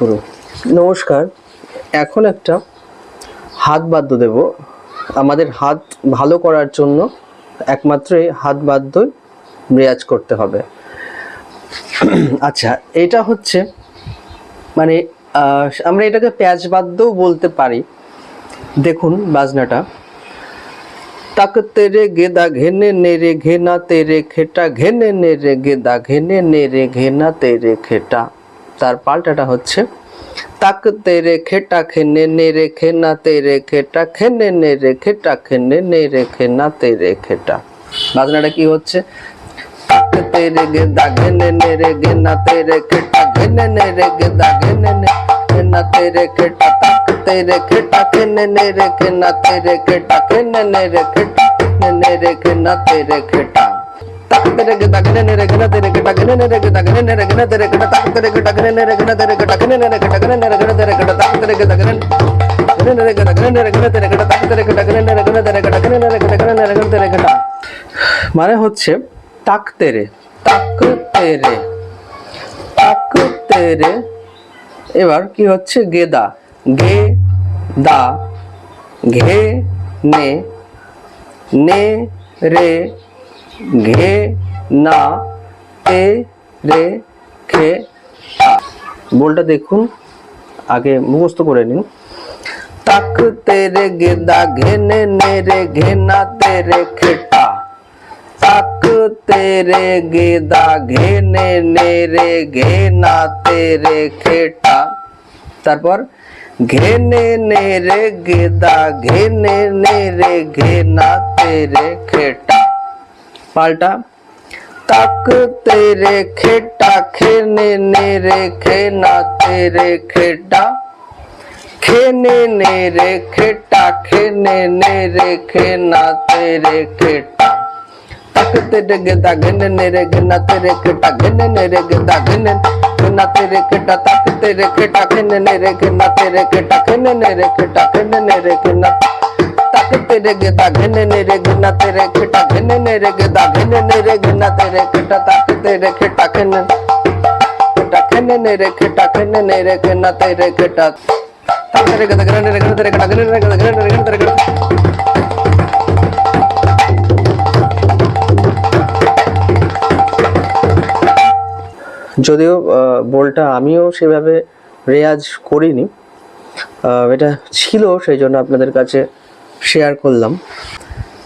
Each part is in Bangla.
শুরু নমস্কার, এখন একটা হাত বাদ্য দেব। আমাদের হাত ভালো করার জন্য একমাত্র এই হাত বাদ্যই রেয়াজ করতে হবে। আচ্ছা এটা হচ্ছে মানে আমরা এটাকে প্যাচ বাদ্যও বলতে পারি। দেখুন বাজনাটা। তাক তেরে গেদা ঘেনে নেরে ঘেনা তেরে খেটা, ঘেনে নেরে গেদা ঘেনে নেরে ঘেনা তেরে খেটা। তার পাল্টাটা হচ্ছে, তাক তেরে খেটা খেনে নেরে খেনা তেরে খেটা খেনে নেরে খেটা খেনে নেরে খেনা তেরে খেটা বাজনাটা কি হচ্ছে? তাক তেরে তেরে খেটা ঘেনে নেরে গেদা ঘেনে নে তেরে খেটা খেনে খেনা খেটা খেনে নেরে খেটা খেনে নেরে খেনা তেরে খেটা তাক তেরে খেটা গেদা ঘেনে নেরে ঘেনা তেরে খেটা তাক তেরে খেটা ঘেনে নেরে ঘেনা তেরে খেটা মানে হচ্ছে তাক তেরে তাক তেরে তাক তেরে। এবার কি হচ্ছে? গেদা, গে দা, ঘে নে রে ঘে না তে রে খে। বলটা দেখুন, আগে মুখস্থ করে নিন। তাক তেরে গেদা ঘেনে নে রে ঘেনা তেরে খেটা তাক তেরে গেদা ঘেনে নে রে ঘেনা তেরে খেটা তারপর ঘেনে নে রে গেদা ঘেনে নে রে ঘেনা তেরে খেটা पाल्टा। तक तेरे खेटा, खेने ने रे खेना तेरे खेटा। खेने ने रे खेटा, खेने ने रे खेना तेरे खेटा। तक तेरे गदा गन ने रे गना तेरे खेटा गन ने रे गदा गन गना तेरे खेटा, तक तेरे खेटा खेने ने रे गना तेरे खेटा खेने ने रे खेटा खेने ने रे गना तक तेरे गेदा घने नेरे गना तेरे केटा घने नेरे गेदा घने नेरे गना तेरे केटा तक तेरे केटा घने केटा घने नेरे केटा घने नेरे गना तेरे केटा तक तेरे गेदा घने नेरे गना तेरे केटा घने नेरे गेदा घने नेरे गना तेरे केटा যদিও আহ, বলটা আমিও সেভাবে রেয়াজ করিনি আহ, এটা ছিল সেই জন্য আপনাদের কাছে শেয়ার করলাম।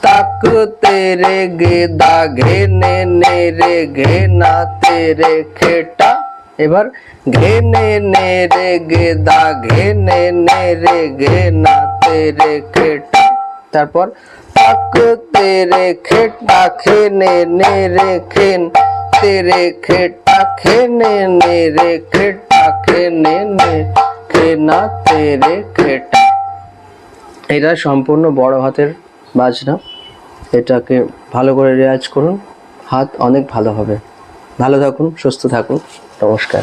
তাক তেরে গে দা ঘে নে নে রে ঘে না তেরে খেটা এবার ঘে নে নে রে গে দা ঘে নে নে রে ঘে না তেরে খেটা তারপর তাক তেরে খেটা খে নে রে খেন তেরে খেটা খেনে নে নে রে খেটা খেনে নে নে খে না তেরে খেটা এটা সম্পূর্ণ বড় হাতের বাজনা। এটাকে ভালো করে রেওয়াজ করুন। হাত অনেক ভালো হবে। ভালো থাকুন, সুস্থ থাকুন। নমস্কার।